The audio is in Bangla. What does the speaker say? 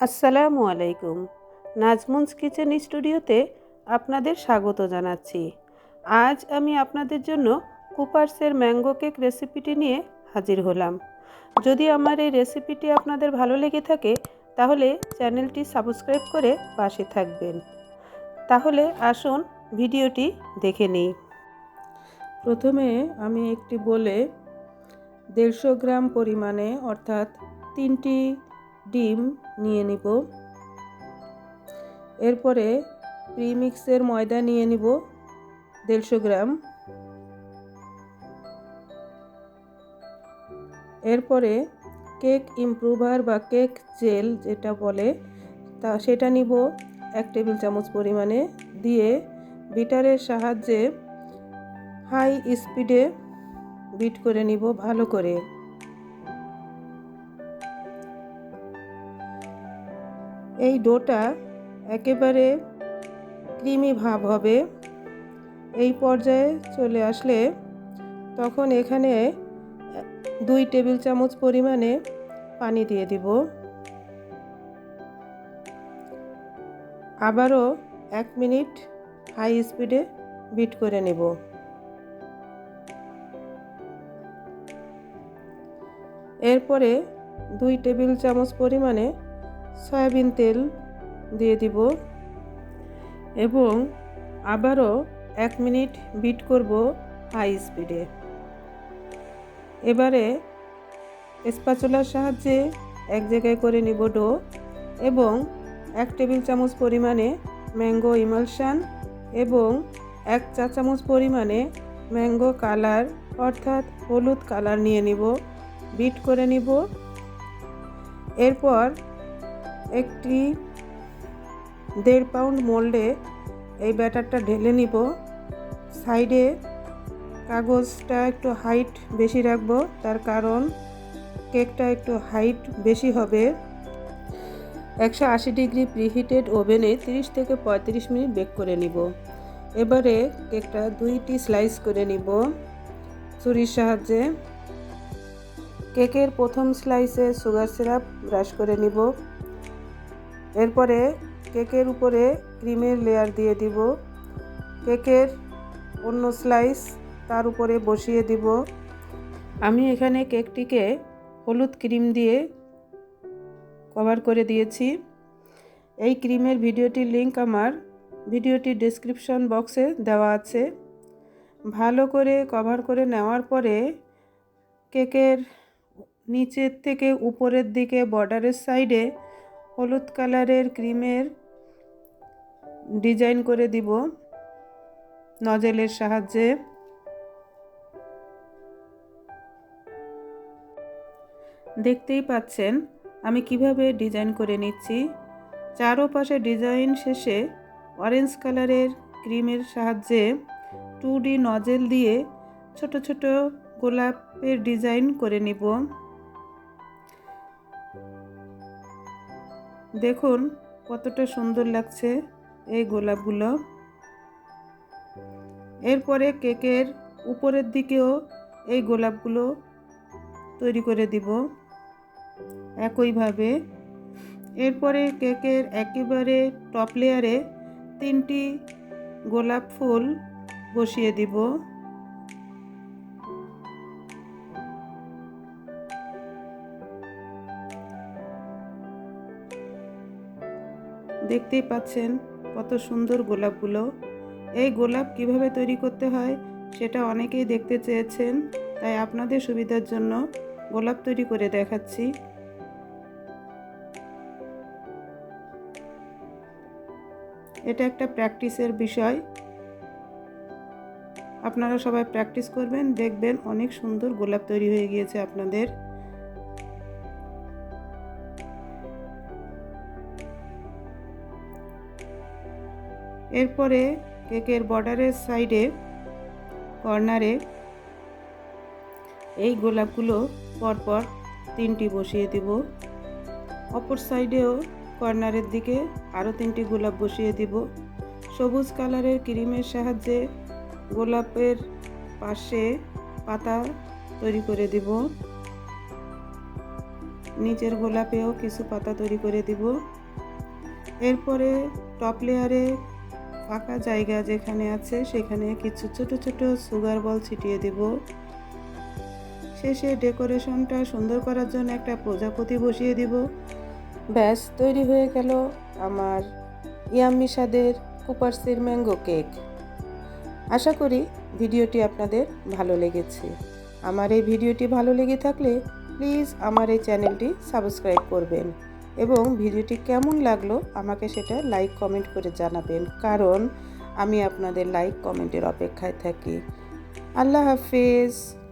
আসসালামু আলাইকুম। নাজমুনস কিচেন স্টুডিওতে আপনাদের স্বাগত জানাচ্ছি। আজ আমি আপনাদের জন্য কুপার্সের ম্যাঙ্গো কেক রেসিপিটি নিয়ে হাজির হলাম। যদি আমার এই রেসিপিটি আপনাদের ভালো লেগে থাকে, তাহলে চ্যানেলটি সাবস্ক্রাইব করে পাশে থাকবেন। তাহলে আসুন ভিডিওটি দেখে নিই। প্রথমে আমি একটি বলে দেড়শো গ্রাম পরিমাণে, অর্থাৎ তিনটি ডিম নিয়ে নিব। এরপরে প্রিমিক্সের ময়দা নিয়ে নিব, দেড়শো গ্রাম। এরপরে কেক ইমপ্রুভার বা কেক জেল যেটা বলে, তা সেটা নিব এক টেবিল চামচ পরিমাণে দিয়ে বিটারের সাহায্যে হাই স্পিডে বিট করে নিব ভালো করে। এই ডোটা একেবারে ক্রিমি ভাব হবে। এই পর্যায়ে চলে আসলে তখন এখানে দুই টেবিল চামচ পরিমাণে পানি দিয়ে দিব। আবারও এক মিনিট হাই স্পিডে বিট করে নেব। এরপরে দুই টেবিল চামচ পরিমাণে সয়াবিন তেল দিয়ে দিব এবং আবারও এক মিনিট বিট করব হাই স্পিডে। এবারে স্পাচুলার সাহায্যে এক জায়গায় করে নিব ডো এবং এক টেবিল চামচ পরিমাণে ম্যাঙ্গো ইমালশান এবং এক চা চামচ পরিমাণে ম্যাঙ্গো কালার অর্থাৎ হলুদ কালার নিয়ে নিব, বিট করে নিব। এরপর একটি দেড় পাউন্ড মোল্ডে এই ব্যাটারটা ঢেলে নিব। সাইডে কাগজটা একটু হাইট বেশি রাখব, তার কারণ কেকটা একটু হাইট বেশি হবে। একশো আশি ডিগ্রি প্রিহিটেড ওভেনে 30 থেকে পঁয়ত্রিশ মিনিট বেক করে নিব। এবারে কেকটা দুইটি স্লাইস করে নিব ছুরির সাহায্যে। কেকের প্রথম স্লাইসে সুগার সিরাপ ব্রাশ করে নিব। এরপরে কেকের উপরে ক্রিমের লেয়ার দিয়ে দিব। কেকের অন্য স্লাইস তার উপরে বসিয়ে দিব। আমি এখানে কেকটিকে হলুদ ক্রিম দিয়ে কভার করে দিয়েছি। এই ক্রিমের ভিডিওটির লিংক আমার ভিডিওটির ডিসক্রিপশন বক্সে দেওয়া আছে। ভালো করে কভার করে নেওয়ার পরে কেকের নিচের থেকে উপরের দিকে বর্ডারের সাইডে হলুদ কালারের ক্রিমের ডিজাইন করে দিব নজেলের সাহায্যে। দেখতেই পাচ্ছেন, আমি কীভাবে ডিজাইন করে নিচ্ছি। চারোপাশে ডিজাইন শেষে অরেঞ্জ কালারের ক্রিমের সাহায্যে টু ডি নজেল দিয়ে ছোট ছোট গোলাপের ডিজাইন করে নিব। দেখুন, কতটা সুন্দর লাগছে এই গোলাপগুলো। এরপরে কেকের উপরের দিকেও এই গোলাপগুলো তৈরি করে দিব একইভাবে। এরপরে কেকের একেবারে টপ লেয়ারে তিনটি গোলাপ ফুল বসিয়ে দিব। দেখতেই পাচ্ছেন কত সুন্দর গোলাপগুলো। এই গোলাপ কীভাবে তৈরি করতে হয় সেটা অনেকেই দেখতে চেয়েছেন, তাই আপনাদের সুবিধার জন্য গোলাপ তৈরি করে দেখাচ্ছি। এটা একটা প্র্যাকটিসের বিষয়। আপনারা সবাই প্র্যাকটিস করবেন, দেখবেন অনেক সুন্দর গোলাপ তৈরি হয়ে গিয়েছে আপনাদের। এরপরে কেকের বর্ডারের সাইডে, কর্নারে এই গোলাপগুলো পরপর তিনটি বসিয়ে দিব। অপর সাইডেও কর্নারের দিকে আরও তিনটি গোলাপ বসিয়ে দিব। সবুজ কালারের ক্রিমের সাহায্যে গোলাপের পাশে পাতা তৈরি করে দিব। নিচের গোলাপেও কিছু পাতা তৈরি করে দিব। এরপরে টপ লেয়ারে ফাঁকা জায়গা যেখানে আছে, সেখানে কিছু ছোট ছোট সুগার বল ছিটিয়ে দিব। শেষে ডেকোরেশনটা সুন্দর করার জন্য একটা প্রজাপতি বসিয়ে দিব। ব্যাস, তৈরি হয়ে গেল আমার ইয়াম্মি স্বাদের কুপারসির ম্যাঙ্গো কেক। আশা করি ভিডিওটি আপনাদের ভালো লেগেছে। আমার এই ভিডিওটি ভালো লেগে থাকলে প্লিজ আমার এই চ্যানেলটি সাবস্ক্রাইব করবেন। এবং ভিডিওটি কেমন লাগল আমাকে সেটা লাইক, কমেন্ট করে জানাবেন। কারণ আমি আপনাদের লাইক, কমেন্টের অপেক্ষায় থাকি। আল্লাহ হাফিজ।